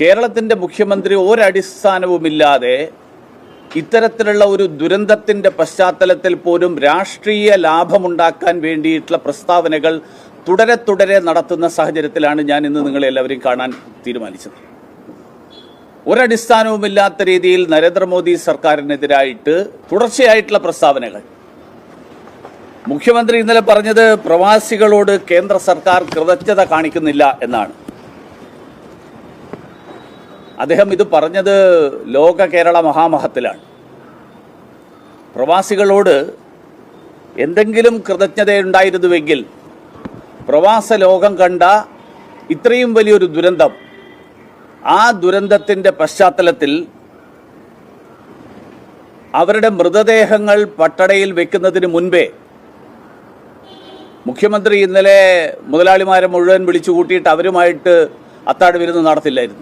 കേരളത്തിന്റെ മുഖ്യമന്ത്രി ഒരടിസ്ഥാനവുമില്ലാതെ ഇത്തരത്തിലുള്ള ഒരു ദുരന്തത്തിന്റെ പശ്ചാത്തലത്തിൽ പോലും രാഷ്ട്രീയ ലാഭമുണ്ടാക്കാൻ വേണ്ടിയിട്ടുള്ള പ്രസ്താവനകൾ തുടരെ തുടരെ നടത്തുന്ന സാഹചര്യത്തിലാണ് ഞാൻ ഇന്ന് നിങ്ങളെല്ലാവരെയും കാണാൻ തീരുമാനിച്ചത്. ഒരടിസ്ഥാനവുമില്ലാത്ത രീതിയിൽ നരേന്ദ്രമോദി സർക്കാരിനെതിരായിട്ട് തുടർച്ചയായിട്ടുള്ള പ്രസ്താവനകൾ. മുഖ്യമന്ത്രി ഇന്നലെ പറഞ്ഞത് പ്രവാസികളോട് കേന്ദ്ര സർക്കാർ കൃതജ്ഞത കാണിക്കുന്നില്ല എന്നാണ്. അദ്ദേഹം ഇത് പറഞ്ഞത് ലോക കേരള മഹാമഹത്തിലാണ്. പ്രവാസികളോട് എന്തെങ്കിലും കൃതജ്ഞതയുണ്ടായിരുന്നുവെങ്കിൽ പ്രവാസ ലോകം കണ്ട ഇത്രയും വലിയൊരു ദുരന്തം ആ ദുരന്തത്തിന്റെ പശ്ചാത്തലത്തിൽ അവരുടെ മൃതദേഹങ്ങൾ പട്ടടയിൽ വെക്കുന്നതിന് മുൻപേ മുഖ്യമന്ത്രി ഇന്നലെ മുതലാളിമാരെ മുഴുവൻ വിളിച്ചു കൂട്ടിയിട്ട് അവരുമായിട്ട് അത്താഴ വിരുന്ന് നടത്തില്ലായിരുന്നു.